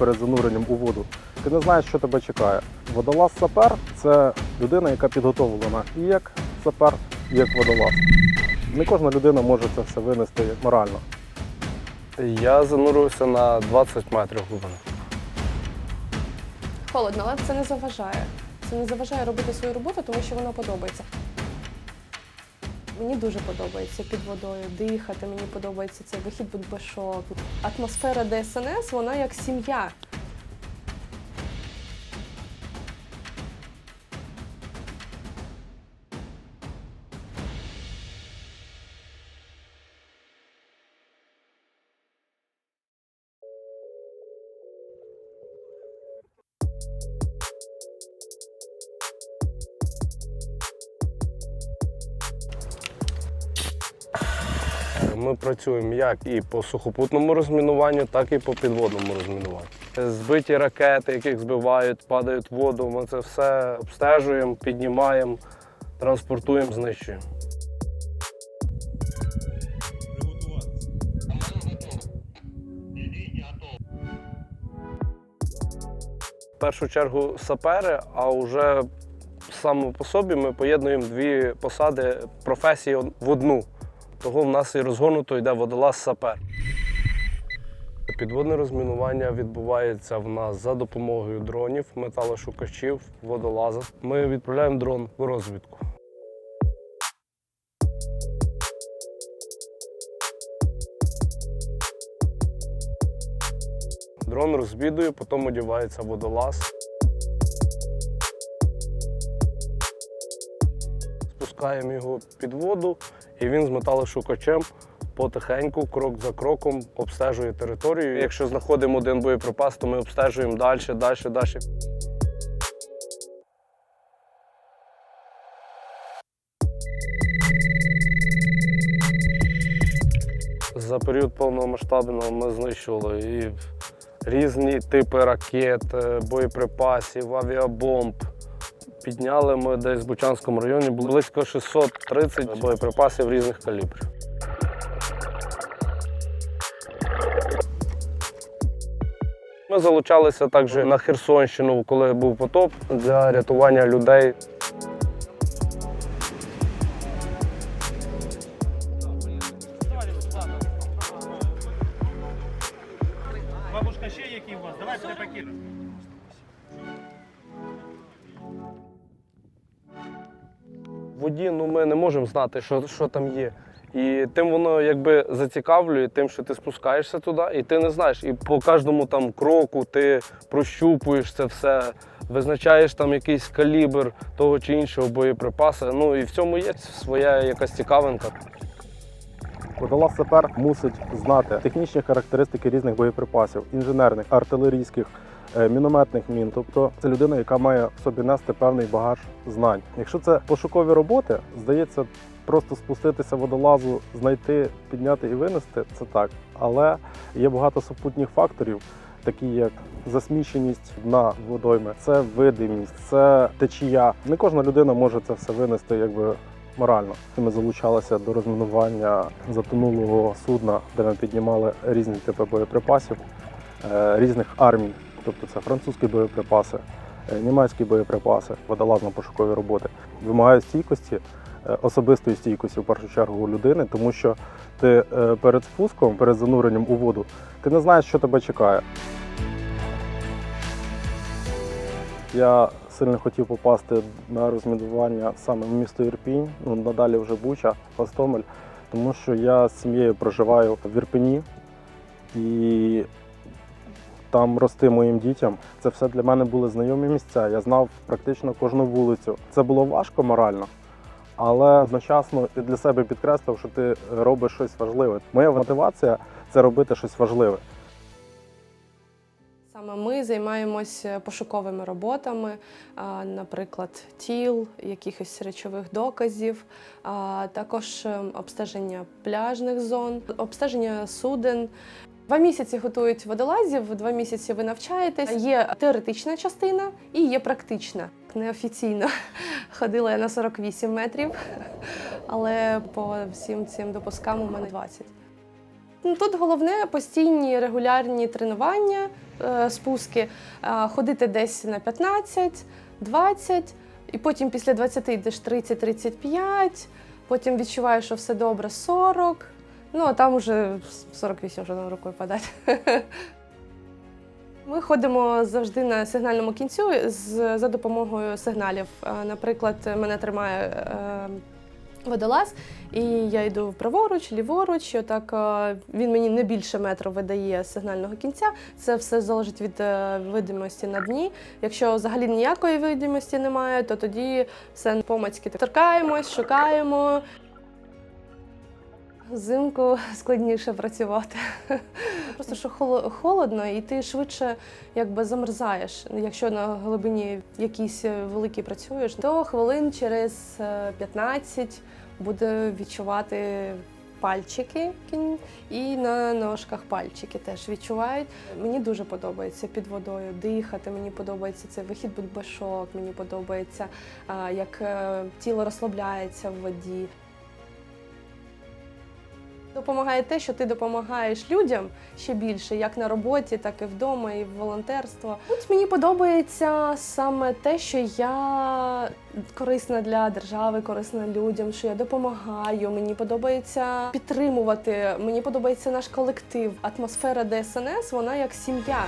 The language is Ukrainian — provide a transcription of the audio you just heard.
перед зануренням у воду, ти не знаєш, що тебе чекає. Водолаз сапер це людина, яка підготовлена і як сапер, і як водолаз. Не кожна людина може це все винести морально. Я занурився на 20 метрів глибини. Холодно, але це не заважає. Це не заважає робити свою роботу, тому що вона подобається. Мені дуже подобається під водою дихати, мені подобається цей вихід без шоку. Атмосфера ДСНС, вона як сім'я. Ми працюємо як і по сухопутному розмінуванню, так і по підводному розмінуванню. Збиті ракети, яких збивають, падають в воду. Ми це все обстежуємо, піднімаємо, транспортуємо, знищуємо. В першу чергу сапери, а вже саме по собі ми поєднуємо дві посади професії в одну. Того в нас і розгорнуто йде водолаз сапер. Підводне розмінування відбувається в нас за допомогою дронів, металошукачів, водолаза. Ми відправляємо дрон в розвідку. Дрон розвідує, потім одягається водолаз. Спускаємо його під воду, і він з металошукачем потихеньку, крок за кроком, обстежує територію. Якщо знаходимо один боєприпас, то ми обстежуємо далі, далі, далі. За період повномасштабного ми знищували і різні типи ракет, е, боєприпасів, авіабомб. Підняли ми десь в Бучанському районі близько 630 боєприпасів різних калібрів. Ми залучалися також на Херсонщину, коли був потоп для рятування людей. Бабушка, ще який у вас? Давайте пакет. Воді ну, ми не можемо знати, що, що там є. І тим воно якби зацікавлює, тим, що ти спускаєшся туди, і ти не знаєш. І по кожному там кроку ти прощупуєш це все, визначаєш там якийсь калібр того чи іншого боєприпасу. Ну і в цьому є своя якась цікавинка. Водолаз сапер мусить знати технічні характеристики різних боєприпасів, інженерних, артилерійських, мінометних мін. Тобто це людина, яка має в собі нести певний багаж знань. Якщо це пошукові роботи, здається, просто спуститися водолазу, знайти, підняти і винести це так. Але є багато супутніх факторів. Такі як засміченість дна водойми, це видимість, це течія. Не кожна людина може це все винести, якби морально. Ми залучалися до розмінування затонулого судна, де ми піднімали різні типи боєприпасів е, різних армій. Тобто це французькі боєприпаси, е, німецькі боєприпаси, водолазно-пошукові роботи. Вимагає стійкості, е, особистої стійкості в першу чергу у людини, тому що ти е, перед спуском, перед зануренням у воду, ти не знаєш, що тебе чекає. Я сильно хотів попасти на розмінування саме в місто Ірпінь, ну надалі вже Буча, Гостомель, тому що я з сім'єю проживаю в Ірпені і там рости моїм дітям. Це все для мене були знайомі місця. Я знав практично кожну вулицю. Це було важко морально. Але одночасно ти для себе підкреслив, що ти робиш щось важливе. Моя мотивація це робити щось важливе. Саме ми займаємося пошуковими роботами, наприклад, тіл, якихось речових доказів, також е, обстеження пляжних зон, обстеження суден. Два місяці готують водолазів, два місяці ви навчаєтесь. Є теоретична частина і є практична. Неофіційно ходила я на 48 метрів, але по всім цим допускам у мене 20. Ну, Тут головне постійні регулярні тренування, е, спуски, ходити десь на 15, 20, і потім після 20 йдеш 30-35, потім відчуваєш, що все добре 40, ну а там вже 48 вже на рукою подати. Ми ходимо завжди на сигнальному кінцю за допомогою сигналів. Е, Наприклад, мене тримає е, водолаз, і я йду праворуч, ліворуч. Отак е, він мені не більше метру видає сигнального кінця. Це все залежить від видимості на дні. Якщо взагалі ніякої видимості немає, то тоді все помацьки торкаємось, шукаємо. Взимку складніше працювати. Просто що холодно, і ти швидше якби замерзаєш. Якщо на глибині якійсь е, великій працюєш, то хвилин через е, 15 буде відчувати пальчики і на ножках пальчики теж відчувають. Мені дуже подобається під водою дихати. Мені подобається цей вихід бульбашок, мені подобається, як е, тіло розслабляється в воді. Допомагає те, що ти допомагаєш людям ще більше, як на роботі, так і вдома, і в волонтерство. От мені подобається саме те, що я корисна для держави, корисна людям, що я допомагаю. Мені подобається підтримувати. Мені подобається наш колектив. Атмосфера ДСНС, вона як сім'я.